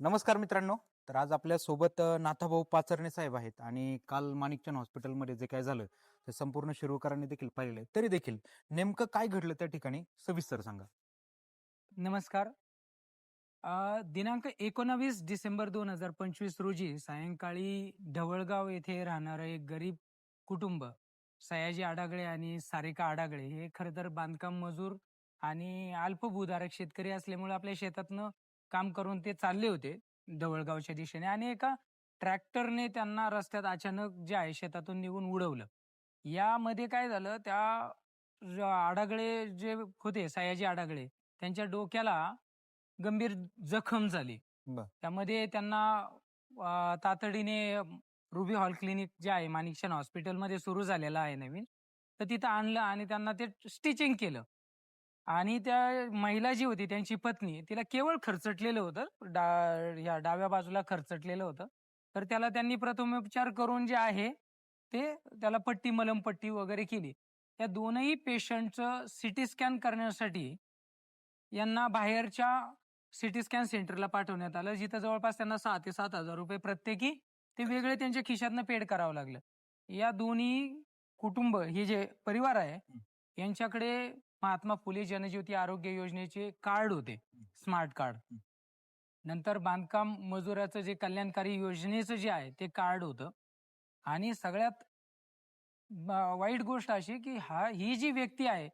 नमस्कार मित्रांनो. तर आज आपल्यासोबत नाथाभाऊ पाचरणे साहेब आहेत आणि काल माणिकचंद हॉस्पिटलमध्ये जे काय झालं ते संपूर्ण शिरोकरांनी देखील पाहिलेलं आहे. तरी देखील नेमकं काय घडलं त्या ठिकाणी? सविस्तर सांगा. नमस्कार. दिनांक एकोणावीस डिसेंबर दोन हजार पंचवीस रोजी सायंकाळी ढवळगाव येथे राहणारं एक गरीब कुटुंब सयाजी आडागळे आणि सारिका आडागळे हे खरं तर बांधकाम मजूर आणि अल्पभूधारक शेतकरी असल्यामुळे आपल्या शेतातनं काम करून ते चालले होते ढवळगावच्या दिशेने आणि एका ट्रॅक्टरने त्यांना रस्त्यात अचानक जे आहे शेतातून निघून उडवलं. यामध्ये काय झालं त्या आडागळे जे होते सयाजी आडागळे त्यांच्या डोक्याला गंभीर जखम झाली. त्यामध्ये त्यांना तातडीने रुबी हॉल क्लिनिक जे आहे माणिकशन हॉस्पिटलमध्ये सुरू झालेलं आहे नवीन. तर तिथं आणलं आणि त्यांना ते स्टिचिंग केलं. आणि त्या महिला जी होती त्यांची पत्नी तिला केवळ खर्चटलेलं होतं. डा ह्या डाव्या बाजूला खर्चटलेलं होतं. तर त्याला त्यांनी प्रथमोपचार करून जे आहे ते त्याला पट्टी मलमपट्टी वगैरे केली. त्या दोनही पेशंटचं सिटी स्कॅन करण्यासाठी यांना बाहेरच्या सिटी स्कॅन सेंटरला पाठवण्यात आलं. जिथं जवळपास त्यांना सहा ते सात हजार रुपये प्रत्येकी ते वेगळे त्यांच्या खिशातनं पेड करावं लागलं. या दोन्ही कुटुंब हे जे परिवार आहे यांच्याकडे महात्मा फुले जनज्योती आरोग्य योजनेचे कार्ड होते. Smart card. नंतर बांधकाम मजुराचं जे कल्याणकारी योजनेचं जे आहे ते कार्ड होतं. आणि सगळ्यात वाईट गोष्ट अशी की हा ही जी व्यक्ती आहे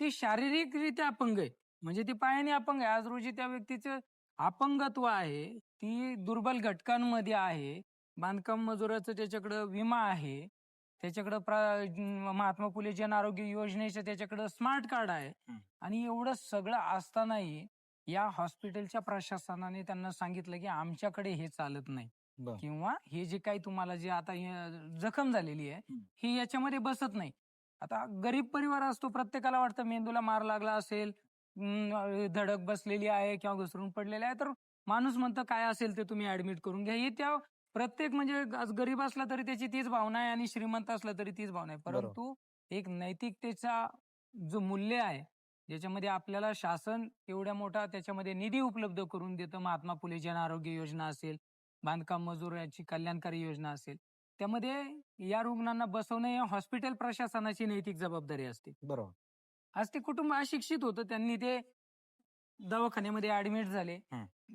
ती शारीरिकरित्या अपंग आहे. म्हणजे ती पायाने अपंग आहे. आज रोजी त्या व्यक्तीचं अपंगत्व आहे ती दुर्बल घटकांमध्ये आहे बांधकाम मजुराचं त्याच्याकडं विमा आहे त्याच्याकडं प्रा- महात्मा फुले जन आरोग्य योजनेचं त्याच्याकडं स्मार्ट कार्ड आहे हम्म. आणि एवढं सगळं असतानाही या हॉस्पिटलच्या प्रशासनाने त्यांना सांगितलं की आमच्याकडे हे चालत नाही बर. किंवा हे जे काही तुम्हाला जे आता हे जखम झालेली आहे हम्म. ही याच्यामध्ये बसत नाही आता गरीब परिवार असतो प्रत्येकाला वाटतं मेंदूला मार लागला असेल धडक बसलेली आहे किंवा घसरून पडलेली आहे तर माणूस म्हणतं काय असेल ते तुम्ही ऍडमिट करून घ्या ही त्या प्रत्येक म्हणजे गरीब असला तरी त्याची तीच भावना आहे आणि श्रीमंत असला तरी तीच भावना आहे. परंतु एक नैतिकतेचा जो मूल्य आहे ज्याच्यामध्ये आपल्याला शासन एवढ्या मोठा त्याच्यामध्ये निधी उपलब्ध करून देतं महात्मा फुले जन आरोग्य योजना असेल बांधकाम मजुराची कल्याणकारी योजना असेल त्यामध्ये या रुग्णांना बसवणं या हॉस्पिटल प्रशासनाची नैतिक जबाबदारी असते. बरोबर. आज ते कुटुंब अशिक्षित होतं त्यांनी ते दवाखान्यामध्ये ऍडमिट झाले.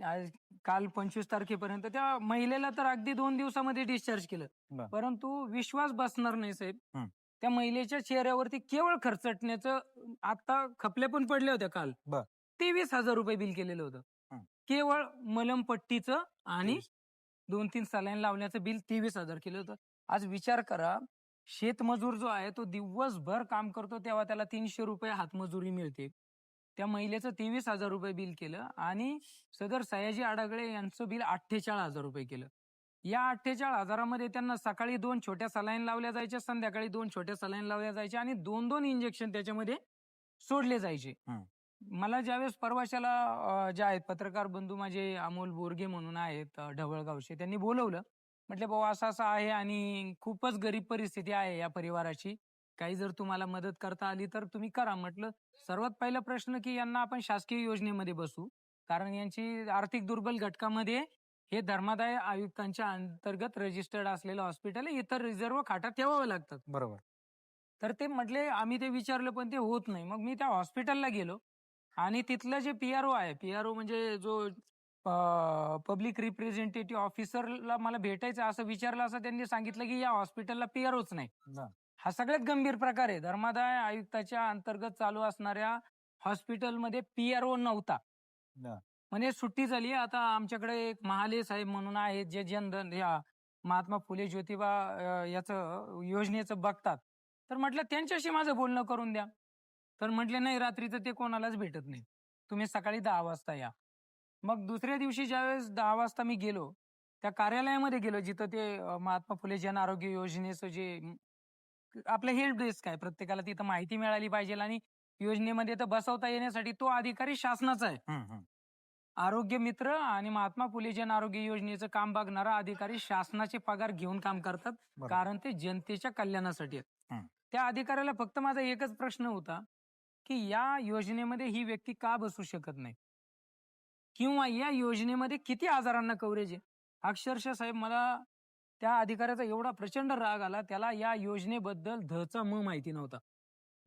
आज काल पंचवीस तारखेपर्यंत त्या महिलेला तर अगदी दोन दिवसामध्ये डिस्चार्ज केलं. परंतु विश्वास बसणार नाही साहेब. त्या महिलेच्या चेहऱ्यावरती केवळ खर्चटण्याचं आता खपले पण पडले होते काल. तेवीस हजार रुपये बिल केलेलं होतं. केवळ मलमपट्टीचं आणि दोन तीन सलाईन लावण्याचं बिल तेवीस हजार केलं होतं आज विचार करा शेतमजूर जो आहे तो दिवसभर काम करतो तेव्हा त्याला तीनशे रुपये हातमजुरी मिळते त्या महिलेचं तेवीस हजार रुपये बिल केलं आणि सदर सयाजी आडागळे यांचं बिल अठ्ठेचाळीस हजार रुपये केलं. या अठ्ठेचाळीस हजारामध्ये त्यांना सकाळी दोन छोट्या सलाईन लावल्या जायच्या संध्याकाळी दोन छोट्या सलाईन लावल्या जायच्या आणि दोन दोन इंजेक्शन त्याच्यामध्ये सोडले जायचे. मला ज्यावेळेस परवाशाला जे आहेत पत्रकार बंधू माझे अमोल बोरगे म्हणून आहेत ढवळगावचे त्यांनी बोलवलं. म्हटले भाऊ असं असं आहे आणि खूपच गरीब परिस्थिती आहे या परिवाराची. काही जर तुम्हाला मदत करता आली तर तुम्ही करा म्हटलं. सर्वात पहिला प्रश्न की यांना आपण शासकीय योजनेमध्ये बसू. कारण यांची आर्थिक दुर्बल घटकामध्ये हे धर्मादाय आयुक्तांच्या अंतर्गत रजिस्टर्ड असलेलं हॉस्पिटल आहे इतर रिझर्व खाटा ठेवावे लागतात बरोबर. तर ते म्हटले आम्ही ते विचारलं पण ते होत नाही. मग मी त्या हॉस्पिटलला गेलो आणि तिथलं जे पीआरओ आहे पीआरओ म्हणजे जो पब्लिक रिप्रेझेंटेटिव्ह ऑफिसरला मला भेटायचं असं विचारलं असं त्यांनी सांगितलं की या हॉस्पिटलला पीआरओच नाही. बर. हा सगळ्यात गंभीर प्रकार आहे. धर्मादाय आयुक्ताच्या अंतर्गत चालू असणाऱ्या हॉस्पिटलमध्ये पीआरओ नव्हता. बर. म्हणजे सुट्टी झाली आता आमच्याकडे एक महाले साहेब म्हणून आहेत जे जनधन या महात्मा फुले ज्योतिबा याचं योजनेचं बघतात. तर म्हटलं त्यांच्याशी माझं बोलणं करून द्या. तर म्हटले नाही रात्रीचं ते कोणालाच भेटत नाही. तुम्ही सकाळी दहा वाजता या. मग दुसऱ्या दिवशी ज्यावेळेस दहा वाजता मी गेलो त्या कार्यालयामध्ये गेलो जिथं ते महात्मा फुले जन आरोग्य योजनेचं जे आपलं हेल्प डेस्क आहे प्रत्येकाला तिथं माहिती मिळाली पाहिजे आणि योजनेमध्ये तर बसवता येण्यासाठी तो अधिकारी शासनाचा आहे. आरोग्य मित्र आणि महात्मा फुले जन आरोग्य योजनेचं काम बघणारा अधिकारी शासनाचे पगार घेऊन काम करतात. कारण ते जनतेच्या कल्याणासाठी आहेत. त्या अधिकाऱ्याला फक्त माझा एकच प्रश्न होता की या योजनेमध्ये ही व्यक्ती का बसू शकत नाही किंवा या योजनेमध्ये किती आजारांना कव्हरेज आहे अक्षरशः साहेब मला त्या अधिकाऱ्याचा एवढा प्रचंड राग आला त्याला या योजनेबद्दल धचा म माहिती नव्हता.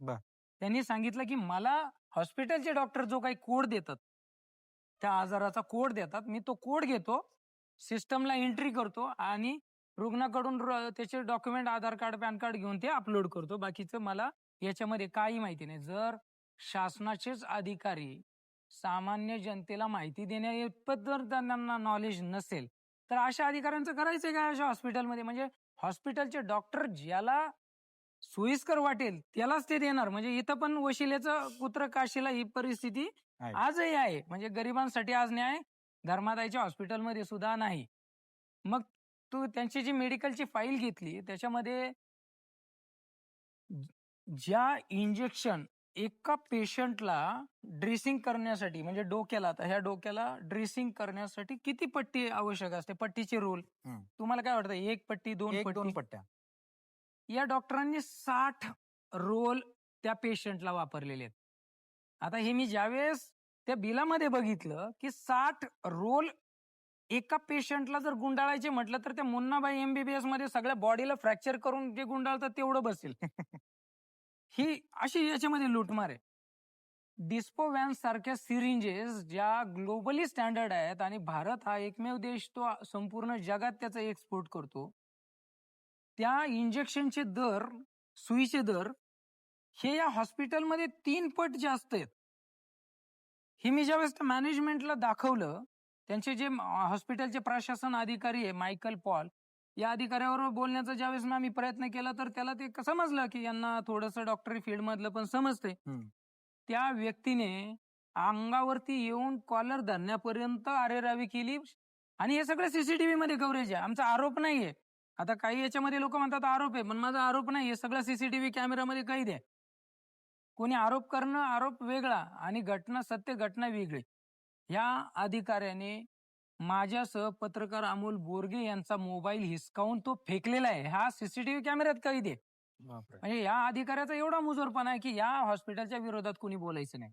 बर. त्यांनी सांगितलं की मला हॉस्पिटलचे डॉक्टर जो काही कोड देतात त्या आजाराचा कोड देतात मी तो कोड घेतो सिस्टमला एंट्री करतो आणि रुग्णाकडून त्याचे document Aadhaar card pan card घेऊन ते अपलोड करतो. बाकीचं मला याच्यामध्ये काही माहिती नाही. जर शासनाचेच अधिकारी सामान्य जनतेला माहिती देण्या इतपत जर त्यांना नॉलेज नसेल तर अशा अधिकाऱ्यांचं करायचं काय अशा हॉस्पिटलमध्ये? म्हणजे हॉस्पिटलचे डॉक्टर ज्याला सोयीस्कर वाटेल त्यालाच ते देणार. म्हणजे इथं पण वशिलेचं कुत्र काशीला ही परिस्थिती. आजही आहे. म्हणजे गरिबांसाठी आज न्याय धर्मादायच्या हॉस्पिटलमध्ये सुद्धा नाही. मग तू त्यांची जी मेडिकलची फाईल घेतली त्याच्यामध्ये ज्या इंजेक्शन एका पेशंटला ड्रेसिंग करण्यासाठी म्हणजे डोक्याला आता ह्या डोक्याला ड्रेसिंग करण्यासाठी किती पट्टी आवश्यक असते? पट्टीचे रोल. तुम्हाला काय वाटतं? एक पट्टी दोन एक दोन पट्टी? पट्ट्या. या डॉक्टरांनी साठ रोल त्या पेशंटला वापरलेले आहेत. आता हे मी ज्यावेळेस त्या बिलामध्ये बघितलं की साठ रोल एका पेशंटला जर गुंडाळायचे म्हटलं तर त्या मुन्नाबाई एमबीबीएसमध्ये सगळ्या बॉडीला फ्रॅक्चर करून जे गुंडाळतात तेवढं बसेल. ही अशी याच्यामध्ये लूटमार आहे. डिस्पोवॅन सारख्या सिरिंजेस ज्या ग्लोबली स्टँडर्ड आहेत आणि भारत हा एकमेव देश तो संपूर्ण जगात त्याचा एक्सपोर्ट करतो. त्या इंजेक्शनचे दर सुईचे दर हे या हॉस्पिटलमध्ये तीन पट जास्त आहेत. हे मी ज्यावेळेस त्या मॅनेजमेंटला दाखवलं त्यांचे जे हॉस्पिटलचे प्रशासन अधिकारी आहे मायकल पॉल या अधिकाऱ्यावर बोलण्याचा ज्यावेळेस मी आम्ही प्रयत्न केला तर त्याला ते समजलं की यांना थोडंसं डॉक्टरी फील्ड मधलं पण समजतंय. हम्म. त्या व्यक्तीने अंगावरती येऊन कॉलर धरण्यापर्यंत अरेरावी केली आणि हे सगळं सीसीटीव्ही मध्ये कव्हरेज आहे. आमचा आरोप नाहीये. आता काही याच्यामध्ये लोक म्हणतात आरोप आहे पण माझा आरोप नाही. हे सगळं सीसीटीव्ही कॅमेरामध्ये कैद आहे. कोणी आरोप करणं आरोप वेगळा आणि घटना सत्य घटना वेगळी. या अधिकाऱ्याने माझ्यासह पत्रकार अमोल बोरगे यांचा मोबाईल हिसकावून तो फेकलेला आहे हा सीसीटीव्ही कॅमेऱ्यात कैद आहे बापरे. म्हणजे या अधिकाऱ्याचा एवढा मुजोरपणा आहे की या हॉस्पिटलच्या विरोधात कोणी बोलायचं नाही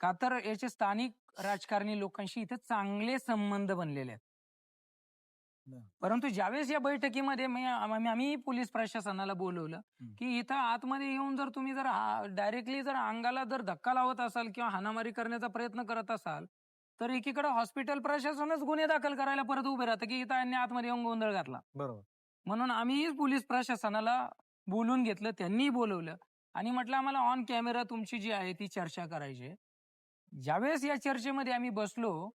का तर याचे स्थानिक राजकारणी लोकांशी इथे चांगले संबंध बनलेले आहेत. परंतु ज्यावेळेस या बैठकीमध्ये आम्ही पोलीस प्रशासनाला बोलवलं. की इथं आतमध्ये येऊन जर तुम्ही जर डायरेक्टली जर अंगाला जर धक्का लावत असाल किंवा हाणामारी करण्याचा प्रयत्न करत असाल तर एकीकडे हॉस्पिटल प्रशासनच गुन्हे दाखल करायला परत उभे राहतं की इथं यांनी आतमध्ये येऊन गोंधळ घातला. बरोबर. म्हणून आम्ही पोलीस प्रशासनाला बोलून घेतलं त्यांनी बोलवलं आणि म्हटलं आम्हाला ऑन कॅमेरा तुमची जी आहे ती चर्चा करायची. ज्यावेळेस या चर्चेमध्ये आम्ही बसलो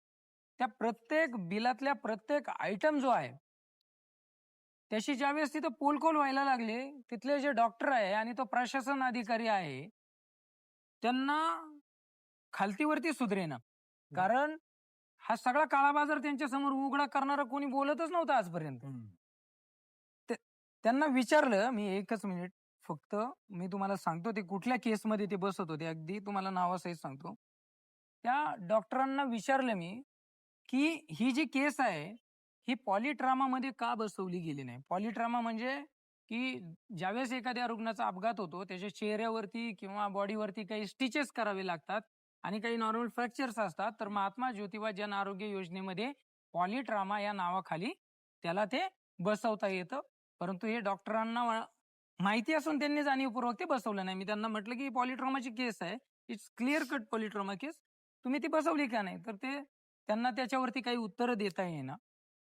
त्या प्रत्येक बिलातल्या प्रत्येक आयटम जो आहे त्याची ज्यावेळेस तिथं पोलकोल व्हायला लागले तिथले जे डॉक्टर आहे आणि तो प्रशासन अधिकारी आहे त्यांना खालतीवरती सुधरेना. कारण हा सगळा काळा बाजार त्यांच्यासमोर उघडा करणारा कोणी बोलतच नव्हतं आजपर्यंत. त्यांना विचारलं मी एकच मिनिट फक्त मी तुम्हाला सांगतो ते कुठल्या केसमध्ये ते बसत होते अगदी तुम्हाला नावासहित सांगतो. त्या डॉक्टरांना विचारलं मी की ही जी केस आहे ही पॉलिट्रामामध्ये का बसवली गेली नाही? पॉलिट्रामा म्हणजे की ज्यावेळेस एखाद्या रुग्णाचा अपघात होतो त्याच्या चेहऱ्यावरती किंवा बॉडीवरती काही स्टिचेस करावे लागतात आणि काही नॉर्मल फ्रॅक्चर्स असतात तर महात्मा ज्योतिबा जन आरोग्य योजनेमध्ये पॉलिट्रामा या नावाखाली त्याला ते बसवता येतं. परंतु हे डॉक्टरांना माहिती असून त्यांनी जाणीवपूर्वक ते बसवलं नाही. मी त्यांना म्हटलं की पॉलिट्रॉमाची केस आहे. It's clear cut polytrauma case तुम्ही ती बसवली का नाही? तर ते त्यांना त्याच्यावरती काही उत्तरं देता येईना.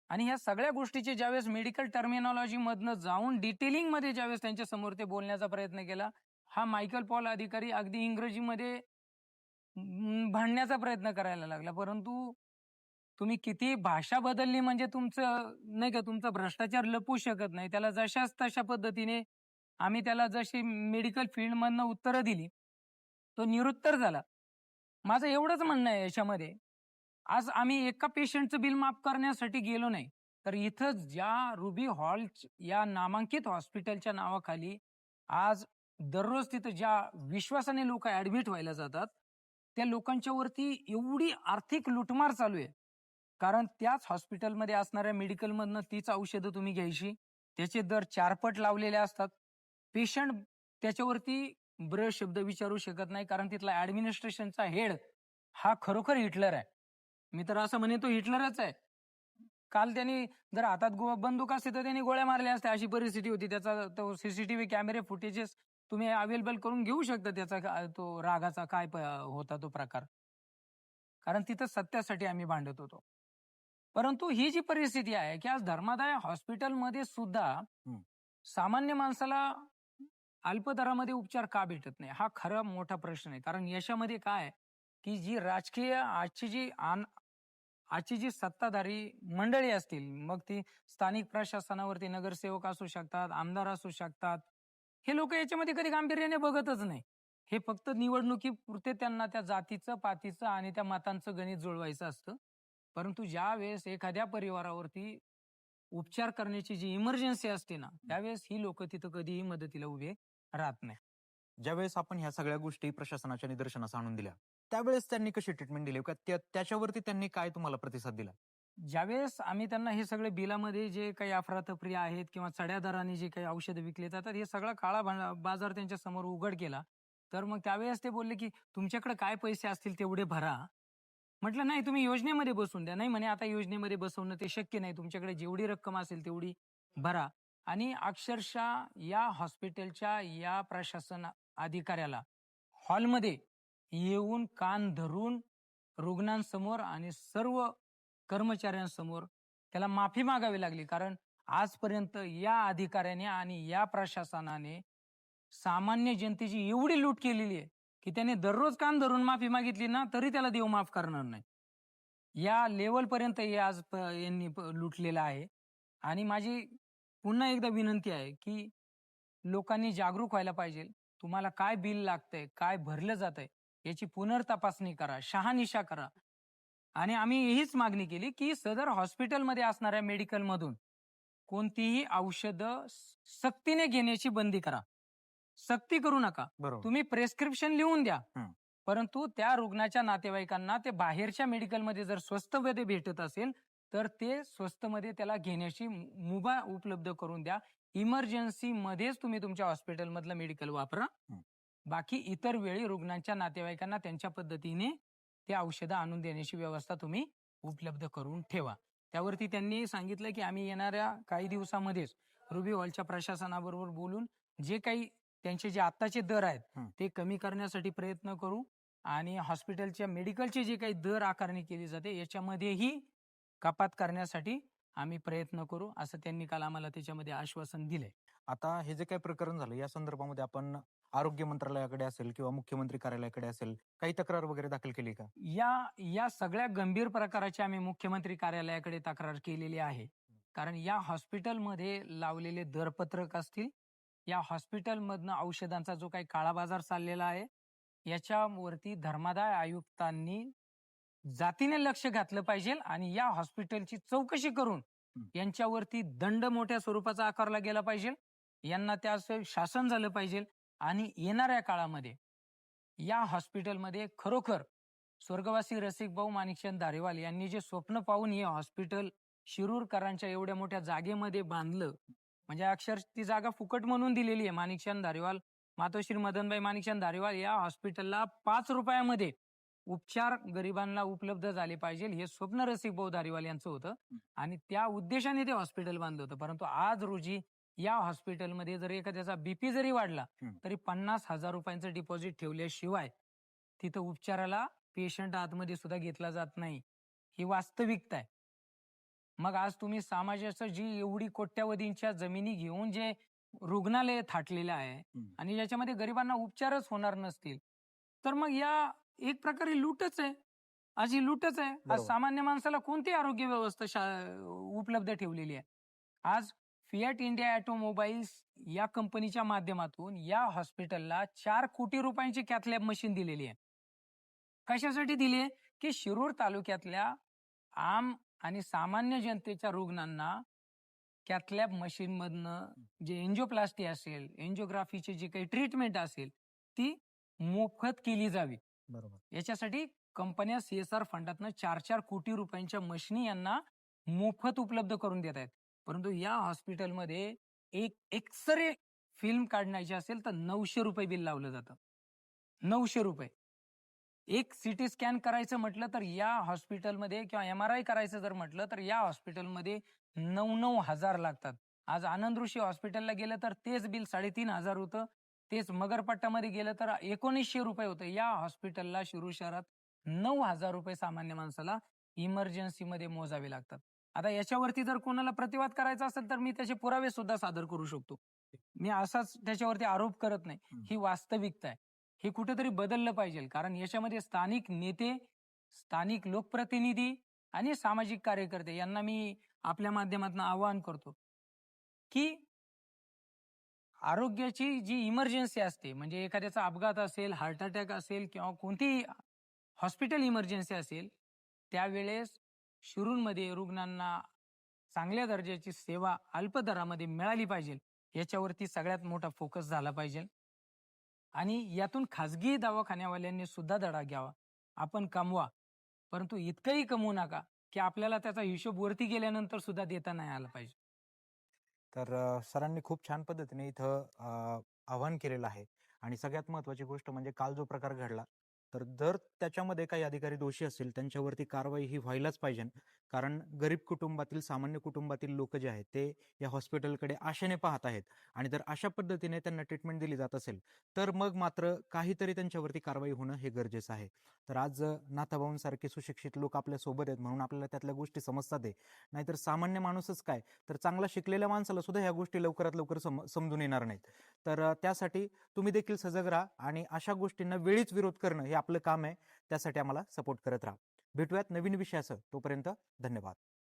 आणि ह्या सगळ्या गोष्टीचे ज्यावेळेस मेडिकल टर्मिनॉलॉजी मधनं जाऊन डिटेलिंगमध्ये ज्यावेळेस त्यांच्यासमोर ते बोलण्याचा प्रयत्न केला हा मायकल पॉल अधिकारी अगदी इंग्रजीमध्ये भांडण्याचा प्रयत्न करायला लागला. परंतु तुम्ही किती भाषा बदलली म्हणजे तुमचं नाही का तुमचा भ्रष्टाचार लपू शकत नाही. त्याला जशाच तशा पद्धतीने आम्ही त्याला जशी मेडिकल फील्डमधनं उत्तरं दिली तो निरुत्तर झाला. माझं एवढंच म्हणणं आहे याच्यामध्ये. आज आम्ही एका पेशंटचं बिल माफ करण्यासाठी गेलो नाही. तर इथं ज्या रुबी हॉल या नामांकित हॉस्पिटलच्या नावाखाली आज दररोज तिथं ज्या विश्वासाने लोक ऍडमिट व्हायला जातात त्या लोकांच्या वरती एवढी आर्थिक लुटमार चालू आहे. कारण त्याच हॉस्पिटलमध्ये असणाऱ्या मेडिकलमधनं तीच औषधं तुम्ही घ्यायची त्याचे दर चारपट लावलेले असतात. पेशंट त्याच्यावरती ब्र शब्द विचारू शकत नाही कारण तिथला ऍडमिनिस्ट्रेशनचा हेड हा खरोखर हिटलर आहे. मी तर असं म्हणे तो हिटलरच आहे. काल त्यांनी जर हातात गो- बंदूक असते तर त्यांनी गोळ्या मारल्या असत्या. अशी परिस्थिती होती. त्याचा तो सीसीटीव्ही कॅमेरे फुटेजेस तुम्ही अवेलेबल करून घेऊ शकता त्याचा तो रागाचा काय होता तो प्रकार. कारण तिथं सत्यासाठी आम्ही भांडत होतो. परंतु ही जी परिस्थिती आहे की आज धर्मादाय हॉस्पिटलमध्ये सुद्धा सामान्य माणसाला अल्प दरामध्ये उपचार का भेटत नाही? हा खरा मोठा प्रश्न आहे. कारण याच्यामध्ये काय की जी राजकीय आजची जी आन आजची जी सत्ताधारी मंडळी असतील मग ती स्थानिक प्रशासनावरती नगरसेवक असू शकतात आमदार असू शकतात हे लोक याच्यामध्ये कधी गांभीर्याने बघतच नाही. हे फक्त निवडणुकीपुरते त्यांना त्या जातीचं पातीचं आणि त्या मतांचं गणित जुळवायचं असतं. परंतु ज्या वेळेस एखाद्या परिवारावरती उपचार करण्याची जी इमर्जन्सी असते ना त्यावेळेस ही लोक तिथं कधीही मदतीला उभे राहत नाही. ज्यावेळेस आपण ह्या सगळ्या गोष्टी प्रशासनाच्या निदर्शनास आणून दिल्या त्यावेळेस त्यांनी कशी ट्रीटमेंट दिली? त्याच्यावरती त्यांनी काय तुम्हाला प्रतिसाद दिला? ज्यावेळेस आम्ही त्यांना हे सगळे बिलामध्ये जे काही अफरातफरी आहेत किंवा चढ्या दराने जे काही औषधं विकले जातात हे सगळा काळा बाजार त्यांच्यासमोर उघड केला. तर मग त्यावेळेस ते बोलले की तुमच्याकडे काय पैसे असतील तेवढे भरा. म्हटलं नाही तुम्ही योजनेमध्ये बसून द्या. नाही म्हणे आता योजनेमध्ये बसवणं ते शक्य नाही. तुमच्याकडे जेवढी रक्कम असेल तेवढी भरा. आणि अक्षरशः या हॉस्पिटलच्या या प्रशासन अधिकाऱ्याला हॉलमध्ये येऊन कान धरून रुग्णांसमोर आणि सर्व कर्मचाऱ्यांसमोर त्याला माफी मागावी लागली. कारण आजपर्यंत या अधिकाऱ्याने आणि या प्रशासनाने सामान्य जनतेची एवढी लूट केलेली आहे की त्याने दररोज कान धरून माफी मागितली ना तरी त्याला देव माफ करणार नाही. या लेवल पर्यंत हे आज यांनी लुटलेलं आहे. आणि माझी पुन्हा एकदा विनंती आहे की लोकांनी जागरूक व्हायला पाहिजे. तुम्हाला काय बिल लागतंय काय भरलं जातंय याची पुनर्तपासणी करा शहानिशा करा. आणि आम्ही हीच मागणी केली की सदर हॉस्पिटलमध्ये असणाऱ्या मेडिकल मधून कोणतीही औषधं सक्तीने घेण्याची बंदी करा. सक्ती करू नका. तुम्ही प्रेस्क्रिप्शन लिहून द्या. परंतु त्या रुग्णाच्या नातेवाईकांना ते बाहेरच्या मेडिकलमध्ये जर स्वस्त मध्ये भेटत असेल तर ते स्वस्त मध्ये त्याला घेण्याची मुभा उपलब्ध करून द्या. इमर्जन्सी मध्येच तुम्ही तुमच्या हॉस्पिटल मधलं मेडिकल वापरा. बाकी इतर वेळी रुग्णांच्या नातेवाईकांना त्यांच्या पद्धतीने ते औषधं आणून देण्याची व्यवस्था तुम्ही उपलब्ध करून ठेवा त्यावरती त्यांनी सांगितलं की आम्ही येणाऱ्या काही दिवसामध्येच रुबी हॉलच्या प्रशासनाबरोबर बोलून जे काही त्यांचे जे आत्ताचे दर आहेत. ते कमी करण्यासाठी प्रयत्न करू आणि हॉस्पिटलच्या मेडिकलचे जे काही दर आकारणी केली जाते याच्यामध्येही कपात करण्यासाठी आम्ही प्रयत्न करू असं त्यांनी काल आम्हाला त्याच्यामध्ये आश्वासन दिलंय आता हे जे काही प्रकरण झालं या संदर्भामध्ये आपण आरोग्य मंत्रालयाकडे असेल किंवा मुख्यमंत्री कार्यालयाकडे असेल काही तक्रार वगैरे दाखल केली का? या या सगळ्या गंभीर प्रकाराची आम्ही मुख्यमंत्री कार्यालयाकडे तक्रार केलेली आहे. कारण या हॉस्पिटलमध्ये लावलेले दरपत्रक असतील या हॉस्पिटलमधनं औषधांचा जो काही काळा बाजार चाललेला आहे याच्यावरती धर्मादाय आयुक्तांनी जातीने लक्ष घातलं पाहिजे आणि या हॉस्पिटलची चौकशी करून. यांच्यावरती दंड मोठ्या स्वरूपाचा आकारला गेला पाहिजे. यांना त्यास शासन झालं पाहिजे. आणि येणाऱ्या काळामध्ये या हॉस्पिटलमध्ये खरोखर स्वर्गवासी रसिक भाऊ माणिकचंद धारेवाल यांनी जे स्वप्न पाहून हे हॉस्पिटल शिरूरकरांच्या एवढ्या मोठ्या जागेमध्ये बांधलं म्हणजे अक्षर ती जागा फुकट म्हणून दिलेली आहे माणिकचंद धारेवाल मातोश्री मदनबाई माणिकचंद धारेवाल या हॉस्पिटलला पाच रुपयामध्ये उपचार गरिबांना उपलब्ध झाले पाहिजे हे स्वप्न रसिक भाऊ धारीवाल यांचं होतं. आणि त्या उद्देशाने ते हॉस्पिटल बांधलं होतं. परंतु आज रोजी या हॉस्पिटलमध्ये जर एखाद्याचा बीपी जरी वाढला. तरी पन्नास हजार रुपयांचं डिपॉझिट ठेवल्याशिवाय तिथं उपचाराला पेशंट आतमध्ये सुद्धा घेतला जात नाही ही वास्तविकता आहे मग आज तुम्ही समाजाचं जी एवढी कोट्यावधींच्या जमिनी घेऊन जे रुग्णालय थाटलेलं आहे. आणि ज्याच्यामध्ये गरिबांना उपचारच होणार नसतील तर मग या एक प्रकारे लूटच आहे आज ही लूटच आहे आज. सामान्य माणसाला कोणती आरोग्य व्यवस्था उपलब्ध ठेवलेली आहे आज फियाट इंडिया ऑटोमोबाईल्स या कंपनीच्या माध्यमातून या हॉस्पिटलला चार कोटी रुपयांची कॅथलॅब मशीन दिलेली आहे. कशासाठी दिली आहे? की शिरूर तालुक्यातल्या आम आणि सामान्य जनतेच्या रुग्णांना कॅथलॅब मशीन मधनं जे एन्जिओप्लास्टी असेल एन्जिओग्राफीची जी काही ट्रीटमेंट असेल ती मोफत केली जावी. बरोबर. याच्यासाठी कंपन्या सीएसआर फंडातनं चार चार कोटी रुपयांच्या मशिनी यांना मोफत उपलब्ध करून देत आहेत. परंतु या हॉस्पिटलमध्ये एक एक्सरे फिल्म काढण्याची असेल तर नऊशे रुपये बिल लावलं जातं. नऊशे रुपये. एक सिटी स्कॅन करायचं म्हटलं तर या हॉस्पिटलमध्ये किंवा एम आर आय करायचं जर म्हटलं तर या हॉस्पिटलमध्ये नऊ नऊ हजार लागतात. आज आनंद ऋषी हॉस्पिटलला गेलं तर तेच बिल साडेतीन हजार होतं. तेच मगरपट्ट्यामध्ये गेलं तर एकोणीसशे रुपये होतं. या हॉस्पिटलला शिरू शहरात नऊ हजार रुपये सामान्य माणसाला इमर्जन्सीमध्ये मोजावे लागतात. आता याच्यावरती जर कोणाला प्रतिवाद करायचा असेल तर मी त्याचे पुरावे सुद्धा सादर करू शकतो. मी असाच त्याच्यावरती आरोप करत नाही. ही वास्तविकता आहे. हे कुठेतरी बदललं पाहिजे. कारण याच्यामध्ये स्थानिक नेते स्थानिक लोकप्रतिनिधी आणि सामाजिक कार्यकर्ते यांना मी आपल्या माध्यमातून आवाहन करतो की आरोग्याची जी इमर्जन्सी असते म्हणजे एखाद्याचा अपघात असेल हार्ट अटॅक असेल किंवा कोणतीही हॉस्पिटल इमर्जन्सी असेल त्यावेळेस शिरूरमध्ये रुग्णांना चांगल्या दर्जाची सेवा अल्प दरामध्ये मिळाली पाहिजे. याच्यावरती सगळ्यात मोठा फोकस झाला पाहिजे. आणि यातून खाजगी दवाखान्यावाल्यांनी सुद्धा धडा घ्यावा. आपण कमवा. परंतु इतकंही कमवू नका की आपल्याला त्याचा हिशोब वरती गेल्यानंतर सुद्धा देता नाही आला पाहिजे. तर सरांनी खूप छान पद्धतीने इथं आव्हान आवाहन केलेलं आहे. आणि सगळ्यात महत्वाची गोष्ट म्हणजे काल जो प्रकार घडला तर जर त्याच्यामध्ये काही अधिकारी दोषी असतील त्यांच्यावरती कारवाई ही व्हायलाच पाहिजे. कारण गरीब कुटुंबातील सामान्य कुटुंबातील लोक जे आहेत ते या हॉस्पिटलकडे आशेने पाहत आहेत. आणि जर अशा पद्धतीने त्यांना ट्रीटमेंट दिली जात असेल तर मग मात्र काहीतरी त्यांच्यावरती कारवाई होणं हे गरजेचं आहे. तर आज नाथाभाऊंसारखे सुशिक्षित लोक आपल्यासोबत आहेत म्हणून आपल्याला त्यातल्या गोष्टी समजतात आहे नाहीतर सामान्य माणूसच काय? तर चांगला शिकलेल्या माणसाला सुद्धा ह्या गोष्टी लवकरात लवकर सम समजून येणार नाहीत. तर त्यासाठी तुम्ही देखील सजग राहा आणि अशा गोष्टींना वेळीच विरोध करणं हे आपलं काम आहे. त्यासाठी आम्हाला सपोर्ट करत राहा. भेटूयात नवीन विषयासह. तोपर्यंत धन्यवाद.